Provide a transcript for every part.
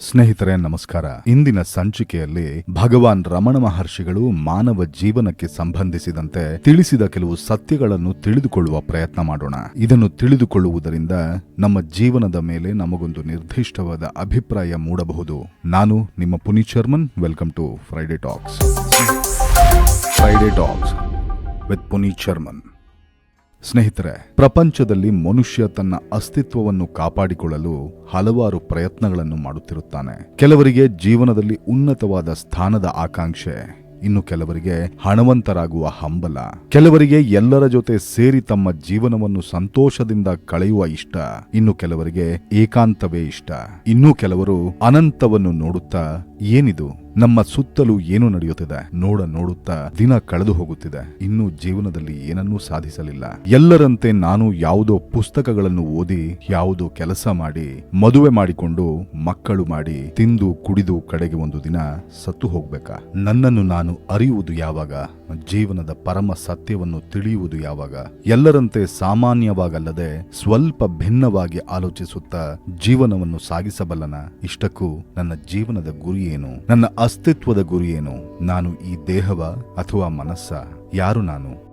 ಸ್ನೇಹಿತರೆ, ನಮಸ್ಕಾರ. ಇಂದಿನ ಸಂಚಿಕೆಯಲ್ಲಿ ಭಗವಾನ್ ರಮಣ ಮಹರ್ಷಿಗಳು ಮಾನವ ಜೀವನಕ್ಕೆ ಸಂಬಂಧಿಸಿದಂತೆ ತಿಳಿಸಿದ ಕೆಲವು ಸತ್ಯಗಳನ್ನು ತಿಳಿದುಕೊಳ್ಳುವ ಪ್ರಯತ್ನ ಮಾಡೋಣ. ಇದನ್ನು ತಿಳಿದುಕೊಳ್ಳುವುದರಿಂದ ನಮ್ಮ ಜೀವನದ ಮೇಲೆ ನಮಗೊಂದು ನಿರ್ದಿಷ್ಟವಾದ ಅಭಿಪ್ರಾಯ ಮೂಡಬಹುದು. ನಾನು ನಿಮ್ಮ Puneeth Sharman. Welcome to Friday talks. Friday talks with Puneeth Sharman. ಸ್ನೇಹಿತರೆ, ಪ್ರಪಂಚದಲ್ಲಿ ಮನುಷ್ಯ ತನ್ನ ಅಸ್ತಿತ್ವವನ್ನು ಕಾಪಾಡಿಕೊಳ್ಳಲು ಹಲವಾರು ಪ್ರಯತ್ನಗಳನ್ನು ಮಾಡುತ್ತಿರುತ್ತಾನೆ. ಕೆಲವರಿಗೆ ಜೀವನದಲ್ಲಿ ಉನ್ನತವಾದ ಸ್ಥಾನದ ಆಕಾಂಕ್ಷೆ, ಇನ್ನು ಕೆಲವರಿಗೆ ಹಣವಂತರಾಗುವ ಹಂಬಲ. ಕೆಲವರಿಗೆ ಎಲ್ಲರ ಜೊತೆ ಸೇರಿ ತಮ್ಮ ಜೀವನವನ್ನು ಸಂತೋಷದಿಂದ ಕಳೆಯುವ ಇಷ್ಟ, ಇನ್ನು ಕೆಲವರಿಗೆ ಏಕಾಂತವೇ ಇಷ್ಟ. ಇನ್ನೂ ಕೆಲವರು ಅನಂತವನ್ನು ನೋಡುತ್ತಾ, ಏನಿದು? ನಮ್ಮ ಸುತ್ತಲೂ ಏನು ನಡೆಯುತ್ತಿದೆ. ನೋಡ ನೋಡುತ್ತಾ ದಿನ ಕಳೆದು ಹೋಗುತ್ತಿದೆ. ಇನ್ನೂ ಜೀವನದಲ್ಲಿ ಏನನ್ನೂ ಸಾಧಿಸಲಿಲ್ಲ. ಎಲ್ಲರಂತೆ ನಾನು ಯಾವುದೋ ಪುಸ್ತಕಗಳನ್ನು ಓದಿ, ಯಾವುದೋ ಕೆಲಸ ಮಾಡಿ, ಮದುವೆ ಮಾಡಿಕೊಂಡು ಮಕ್ಕಳು ಮಾಡಿ ತಿಂದು ಕುಡಿದು ಕಡೆಗೆ ಒಂದು ದಿನ ಸತ್ತು ಹೋಗ್ಬೇಕಾ? ನನ್ನನ್ನು ನಾನು ಅರಿಯುವುದು ಯಾವಾಗ? ಜೀವನದ ಪರಮ ಸತ್ಯವನ್ನು ತಿಳಿಯುವುದು ಯಾವಾಗ? ಎಲ್ಲರಂತೆ ಸಾಮಾನ್ಯವಾಗಲ್ಲದೆ ಸ್ವಲ್ಪ ಭಿನ್ನವಾಗಿ ಆಲೋಚಿಸುತ್ತಾ ಜೀವನವನ್ನು ಸಾಗಿಸಬಲ್ಲನ? ಇಷ್ಟಕ್ಕೂ ನನ್ನ ಜೀವನದ ಗುರಿ ಏನು? ನನ್ನ ಅಸ್ತಿತ್ವದ ಗುರಿಯೇನು? ನಾನು ಈ ದೇಹವ ಅಥವಾ ಮನಸ್ಸ? ಯಾರು ನಾನು?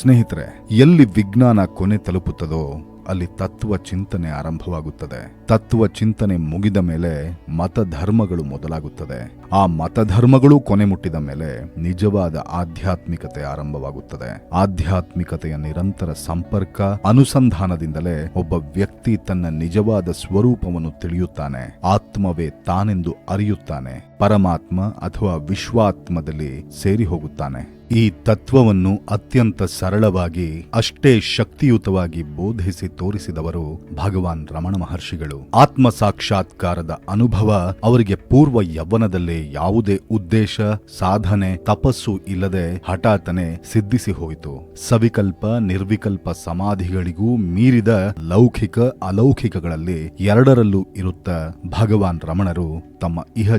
ಸ್ನೇಹಿತರೆ, ಎಲ್ಲಿ ವಿಜ್ಞಾನ ಕೊನೆ ತಲುಪುತ್ತದೋ, ಅಲ್ಲಿ ತತ್ವ ಚಿಂತನೆ ಆರಂಭವಾಗುತ್ತದೆ. ತತ್ವ ಚಿಂತನೆ ಮುಗಿದ ಮೇಲೆ ಮತಧರ್ಮಗಳು ಮೊದಲಾಗುತ್ತದೆ. ಆ ಮತಧರ್ಮಗಳು ಕೊನೆ ಮುಟ್ಟಿದ ಮೇಲೆ ನಿಜವಾದ ಆಧ್ಯಾತ್ಮಿಕತೆ ಆರಂಭವಾಗುತ್ತದೆ. ಆಧ್ಯಾತ್ಮಿಕತೆಯ ನಿರಂತರ ಸಂಪರ್ಕ ಅನುಸಂಧಾನದಿಂದಲೇ ಒಬ್ಬ ವ್ಯಕ್ತಿ ತನ್ನ ನಿಜವಾದ ಸ್ವರೂಪವನ್ನು ತಿಳಿಯುತ್ತಾನೆ. ಆತ್ಮವೇ ತಾನೆಂದು ಅರಿಯುತ್ತಾನೆ. ಪರಮಾತ್ಮ ಅಥವಾ ವಿಶ್ವಾತ್ಮದಲ್ಲಿ ಸೇರಿ ಹೋಗುತ್ತಾನೆ. ಈ ತತ್ವವನ್ನು ಅತ್ಯಂತ ಸರಳವಾಗಿ, ಅಷ್ಟೇ ಶಕ್ತಿಯುತವಾಗಿ ಬೋಧಿಸಿ ತೋರಿಸಿದವರು ಭಗವಾನ್ ರಮಣ ಮಹರ್ಷಿಗಳು. ಆತ್ಮ ಸಾಕ್ಷಾತ್ಕಾರದ ಅನುಭವ ಅವರಿಗೆ ಪೂರ್ವ ಯೌವನದಲ್ಲೇ ಯಾವುದೇ ಉದ್ದೇಶ, ಸಾಧನೆ, ತಪಸ್ಸು ಇಲ್ಲದೆ ಹಠಾತನೆ ಸಿದ್ಧಿಸಿ ಹೋಯಿತು. ಸವಿಕಲ್ಪ, ನಿರ್ವಿಕಲ್ಪ ಸಮಾಧಿಗಳಿಗೂ ಮೀರಿದ ಲೌಕಿಕ, ಅಲೌಕಿಕಗಳಲ್ಲಿ ಎರಡರಲ್ಲೂ ಇರುತ್ತ ಭಗವಾನ್ ರಮಣರು ತಮ್ಮ ಇಹ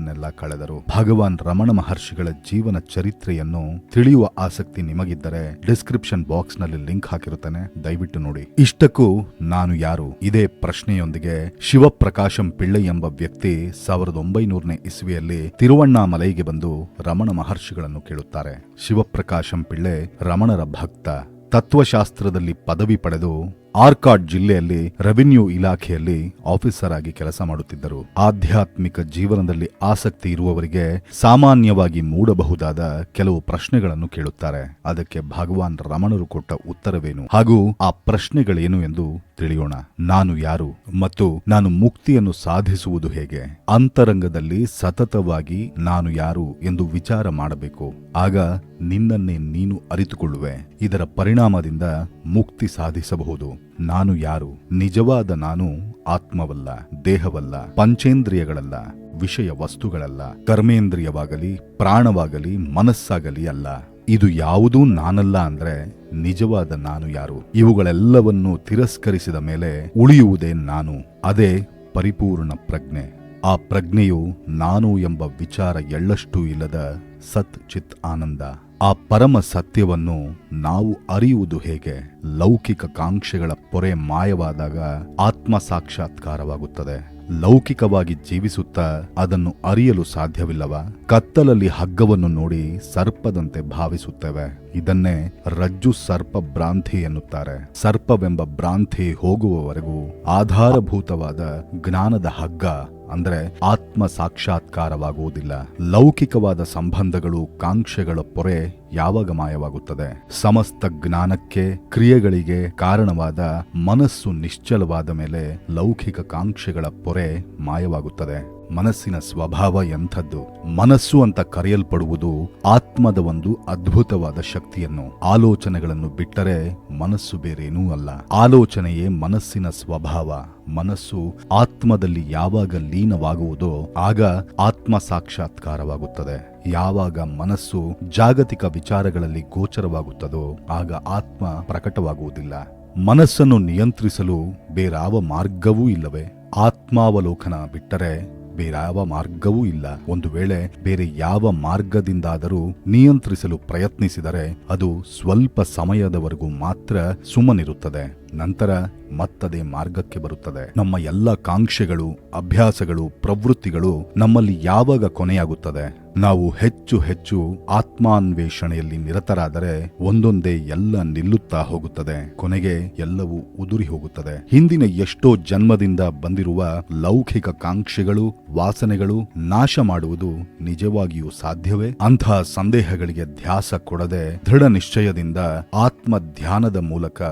ಜೀವನವನ್ನೆಲ್ಲ ಕಳೆದರು ಭಗವಾನ್ ರಮಣ ಮಹರ್ಷಿಗಳ ಜೀವನ ಚರಿತ್ರೆಯನ್ನು ತಿಳಿಯುವ ಆಸಕ್ತಿ ನಿಮಗಿದ್ದರೆ ಡಿಸ್ಕ್ರಿಪ್ಷನ್ ಬಾಕ್ಸ್ನಲ್ಲಿ ಲಿಂಕ್ ಹಾಕಿರುತ್ತೇನೆ. ದಯವಿಟ್ಟು ನೋಡಿ. ಇಷ್ಟಕ್ಕೂ ನಾನು ಯಾರು? ಇದೇ ಪ್ರಶ್ನೆಯೊಂದಿಗೆ ಶಿವಪ್ರಕಾಶಂ ಪಿಳ್ಳೈ ಎಂಬ ವ್ಯಕ್ತಿ ಸಾವಿರದ ಒಂಬೈನೂರನೇ ಇಸ್ವಿಯಲ್ಲಿ ತಿರುವಣ್ಣಾಮಲೈಗೆ ಬಂದು ರಮಣ ಮಹರ್ಷಿಗಳನ್ನು ಕೇಳುತ್ತಾರೆ. ಶಿವಪ್ರಕಾಶಂ ಪಿಳ್ಳೆ ರಮಣರ ಭಕ್ತ. ತತ್ವಶಾಸ್ತ್ರದಲ್ಲಿ ಪದವಿ ಪಡೆದು ಆರ್ಕಾಡ್ ಜಿಲ್ಲೆಯಲ್ಲಿ ರೆವಿನ್ಯೂ ಇಲಾಖೆಯಲ್ಲಿ ಆಫೀಸರ್ ಆಗಿ ಕೆಲಸ ಮಾಡುತ್ತಿದ್ದರು. ಆಧ್ಯಾತ್ಮಿಕ ಜೀವನದಲ್ಲಿ ಆಸಕ್ತಿ ಇರುವವರಿಗೆ ಸಾಮಾನ್ಯವಾಗಿ ಮೂಡಬಹುದಾದ ಕೆಲವು ಪ್ರಶ್ನೆಗಳನ್ನು ಕೇಳುತ್ತಾರೆ. ಅದಕ್ಕೆ ಭಗವಾನ್ ರಮಣರು ಕೊಟ್ಟ ಉತ್ತರವೇನು? ಹಾಗೂ ಆ ಪ್ರಶ್ನೆಗಳೇನು ಎಂದು ತಿಳಿಯೋಣ. ನಾನು ಯಾರು ಮತ್ತು ನಾನು ಮುಕ್ತಿಯನ್ನು ಸಾಧಿಸುವುದು ಹೇಗೆ? ಅಂತರಂಗದಲ್ಲಿ ಸತತವಾಗಿ ನಾನು ಯಾರು ಎಂದು ವಿಚಾರ ಮಾಡಬೇಕು. ಆಗ ನಿನ್ನನ್ನೇ ನೀನು ಅರಿತುಕೊಳ್ಳುವೆ. ಇದರ ಪರಿಣಾಮದಿಂದ ಮುಕ್ತಿ ಸಾಧಿಸಬಹುದು. ನಾನು ಯಾರು? ನಿಜವಾದ ನಾನು ಆತ್ಮವಲ್ಲ, ದೇಹವಲ್ಲ, ಪಂಚೇಂದ್ರಿಯಗಳಲ್ಲ, ವಿಷಯ ವಸ್ತುಗಳಲ್ಲ, ಕರ್ಮೇಂದ್ರಿಯವಾಗಲಿ, ಪ್ರಾಣವಾಗಲಿ, ಮನಸ್ಸಾಗಲಿ ಅಲ್ಲ. ಇದು ಯಾವುದೂ ನಾನಲ್ಲ ಅಂದ್ರೆ ನಿಜವಾದ ನಾನು ಯಾರು? ಇವುಗಳೆಲ್ಲವನ್ನೂ ತಿರಸ್ಕರಿಸಿದ ಮೇಲೆ ಉಳಿಯುವುದೇ ನಾನು. ಅದೇ ಪರಿಪೂರ್ಣ ಪ್ರಜ್ಞೆ. ಆ ಪ್ರಜ್ಞೆಯು ನಾನು ಎಂಬ ವಿಚಾರ ಎಳ್ಳಷ್ಟೂ ಇಲ್ಲದ ಸತ್ ಚಿತ್ ಆನಂದ. ಆ ಪರಮ ಸತ್ಯವನ್ನು ನಾವು ಅರಿಯುವುದು ಹೇಗೆ? ಲೌಕಿಕ ಕಾಂಕ್ಷೆಗಳ ಪೊರೆ ಮಾಯವಾದಾಗ ಆತ್ಮ ಸಾಕ್ಷಾತ್ಕಾರವಾಗುತ್ತದೆ. ಲೌಕಿಕವಾಗಿ ಜೀವಿಸುತ್ತಾ ಅದನ್ನು ಅರಿಯಲು ಸಾಧ್ಯವಿಲ್ಲವ? ಕತ್ತಲಲ್ಲಿ ಹಗ್ಗವನ್ನು ನೋಡಿ ಸರ್ಪದಂತೆ ಭಾವಿಸುತ್ತೇವೆ. ಇದನ್ನೇ ರಜ್ಜು ಸರ್ಪ ಭ್ರಾಂತಿ ಎನ್ನುತ್ತಾರೆ. ಸರ್ಪವೆಂಬ ಭ್ರಾಂತಿ ಹೋಗುವವರೆಗೂ ಆಧಾರಭೂತವಾದ ಜ್ಞಾನದ ಹಗ್ಗ ಅಂದ್ರೆ ಆತ್ಮ ಸಾಕ್ಷಾತ್ಕಾರವಾಗುವುದಿಲ್ಲ. ಲೌಕಿಕವಾದ ಸಂಬಂಧಗಳು, ಕಾಂಕ್ಷೆಗಳ ಪೊರೆ ಯಾವಾಗ ಮಾಯವಾಗುತ್ತದೆ? ಸಮಸ್ತ ಜ್ಞಾನಕ್ಕೆ ಕ್ರಿಯೆಗಳಿಗೆ ಕಾರಣವಾದ ಮನಸ್ಸು ನಿಶ್ಚಲವಾದ ಮೇಲೆ ಲೌಕಿಕ ಕಾಂಕ್ಷೆಗಳ ಪೊರೆ ಮಾಯವಾಗುತ್ತದೆ. ಮನಸ್ಸಿನ ಸ್ವಭಾವ ಎಂಥದ್ದು, ಮನಸ್ಸು ಅಂತ ಕರೆಯಲ್ಪಡುವುದು ಆತ್ಮದ ಒಂದು ಅದ್ಭುತವಾದ ಶಕ್ತಿಯನ್ನು. ಆಲೋಚನೆಗಳನ್ನು ಬಿಟ್ಟರೆ ಮನಸ್ಸು ಬೇರೇನೂ ಅಲ್ಲ. ಆಲೋಚನೆಯೇ ಮನಸ್ಸಿನ ಸ್ವಭಾವ. ಮನಸ್ಸು ಆತ್ಮದಲ್ಲಿ ಯಾವಾಗ ಲೀನವಾಗುವುದೋ ಆಗ ಆತ್ಮ ಸಾಕ್ಷಾತ್ಕಾರವಾಗುತ್ತದೆ. ಯಾವಾಗ ಮನಸ್ಸು ಜಾಗತಿಕ ವಿಚಾರಗಳಲ್ಲಿ ಗೋಚರವಾಗುತ್ತದೋ ಆಗ ಆತ್ಮ ಪ್ರಕಟವಾಗುವುದಿಲ್ಲ. ಮನಸ್ಸನ್ನು ನಿಯಂತ್ರಿಸಲು ಬೇರಾವ ಮಾರ್ಗವೂ ಇಲ್ಲವೇ? ಆತ್ಮಾವಲೋಕನ ಬಿಟ್ಟರೆ ಬೇರಾವ ಮಾರ್ಗವೂ ಇಲ್ಲ. ಒಂದು ವೇಳೆ ಬೇರೆ ಯಾವ ಮಾರ್ಗದಿಂದಾದರೂ ನಿಯಂತ್ರಿಸಲು ಪ್ರಯತ್ನಿಸಿದರೆ ಅದು ಸ್ವಲ್ಪ ಸಮಯದವರೆಗೂ ಮಾತ್ರ ಸುಮ್ಮನಿರುತ್ತದೆ. ನಂತರ ಮತ್ತದೇ ಮಾರ್ಗಕ್ಕೆ ಬರುತ್ತದೆ. ನಮ್ಮ ಎಲ್ಲ ಕಾಂಕ್ಷೆಗಳು, ಅಭ್ಯಾಸಗಳು, ಪ್ರವೃತ್ತಿಗಳು ನಮ್ಮಲ್ಲಿ ಯಾವಾಗ ಕೊನೆಯಾಗುತ್ತದೆ? ನಾವು ಹೆಚ್ಚು ಹೆಚ್ಚು ಆತ್ಮಾನ್ವೇಷಣೆಯಲ್ಲಿ ನಿರತರಾದರೆ ಒಂದೊಂದೇ ಎಲ್ಲ ನಿಲ್ಲುತ್ತಾ ಹೋಗುತ್ತದೆ. ಕೊನೆಗೆ ಎಲ್ಲವೂ ಉದುರಿ ಹೋಗುತ್ತದೆ. ಹಿಂದಿನ ಎಷ್ಟೋ ಜನ್ಮದಿಂದ ಬಂದಿರುವ ಲೌಕಿಕ ಕಾಂಕ್ಷೆಗಳು, ವಾಸನೆಗಳು ನಾಶ ಮಾಡುವುದು ನಿಜವಾಗಿಯೂ ಸಾಧ್ಯವೇ? ಅಂತಹ ಸಂದೇಹಗಳಿಗೆ ಧ್ಯಾಸ ಕೊಡದೆ ದೃಢ ನಿಶ್ಚಯದಿಂದ ಆತ್ಮ ಧ್ಯಾನದ ಮೂಲಕ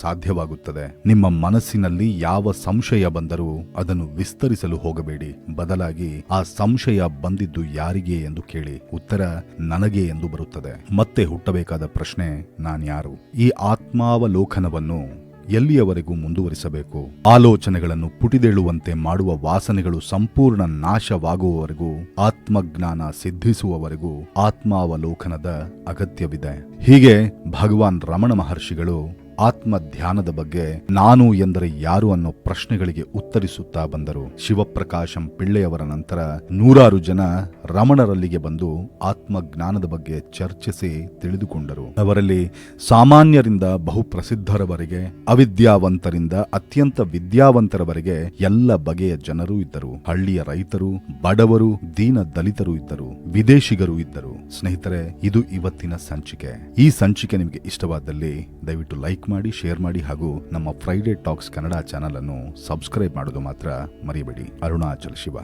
ಸಾಧ್ಯವಾಗುತ್ತದೆ. ನಿಮ್ಮ ಮನಸ್ಸಿನಲ್ಲಿ ಯಾವ ಸಂಶಯ ಬಂದರೂ ಅದನ್ನು ವಿಸ್ತರಿಸಲು ಹೋಗಬೇಡಿ. ಬದಲಾಗಿ ಆ ಸಂಶಯ ಬಂದಿದ್ದು ಯಾರಿಗೆ ಎಂದು ಕೇಳಿ ಉತ್ತರ ನನಗೆ ಎಂದು ಬರುತ್ತದೆ. ಮತ್ತೆ ಹುಟ್ಟಬೇಕಾದ ಪ್ರಶ್ನೆ ನಾನ್ಯಾರು ಈ ಆತ್ಮಾವಲೋಕನವನ್ನು ಎಲ್ಲಿಯವರೆಗೂ ಮುಂದುವರಿಸಬೇಕು? ಆಲೋಚನೆಗಳನ್ನು ಪುಟಿದೇಳುವಂತೆ ಮಾಡುವ ವಾಸನೆಗಳು ಸಂಪೂರ್ಣ ನಾಶವಾಗುವವರೆಗೂ, ಆತ್ಮಜ್ಞಾನ ಸಿದ್ಧಿಸುವವರೆಗೂ ಆತ್ಮಾವಲೋಕನದ ಅಗತ್ಯವಿದೆ. ಹೀಗೆ ಭಗವಾನ್ ರಮಣ ಮಹರ್ಷಿಗಳು ಆತ್ಮ ಧ್ಯಾನದ ಬಗ್ಗೆ ನಾನು ಎಂದರೆ ಯಾರು ಅನ್ನೋ ಪ್ರಶ್ನೆಗಳಿಗೆ ಉತ್ತರಿಸುತ್ತಾ ಬಂದರು. ಶಿವಪ್ರಕಾಶಂ ಪಿಳ್ಳೆಯವರ ನಂತರ ನೂರಾರು ಜನ ರಮಣರಲ್ಲಿಗೆ ಬಂದು ಆತ್ಮಜ್ಞಾನದ ಬಗ್ಗೆ ಚರ್ಚಿಸಿ ತಿಳಿದುಕೊಂಡರು. ಅವರಲ್ಲಿ ಸಾಮಾನ್ಯರಿಂದ ಬಹುಪ್ರಸಿದ್ಧರವರೆಗೆ, ಅವಿದ್ಯಾವಂತರಿಂದ ಅತ್ಯಂತ ವಿದ್ಯಾವಂತರವರೆಗೆ ಎಲ್ಲ ಬಗೆಯ ಜನರು ಇದ್ದರು. ಹಳ್ಳಿಯ ರೈತರು, ಬಡವರು, ದೀನ ದಲಿತರು ಇದ್ದರು, ವಿದೇಶಿಗರು ಇದ್ದರು. ಸ್ನೇಹಿತರೆ, ಇದು ಇವತ್ತಿನ ಸಂಚಿಕೆ. ಈ ಸಂಚಿಕೆ ನಿಮಗೆ ಇಷ್ಟವಾದಲ್ಲಿ ದಯವಿಟ್ಟು ಲೈಕ್ ಮಾಡಿ, ಶೇರ್ ಮಾಡಿ ಹಾಗೂ ನಮ್ಮ ಫ್ರೈಡೇ ಟಾಕ್ಸ್ ಕನ್ನಡ ಚಾನಲನ್ನು ಸಬ್ಸ್ಕ್ರೈಬ್ ಮಾಡೋದು ಮಾತ್ರ ಮರಿಬೇಡಿ. ಅರುಣಾಚಲ್ ಶಿವ.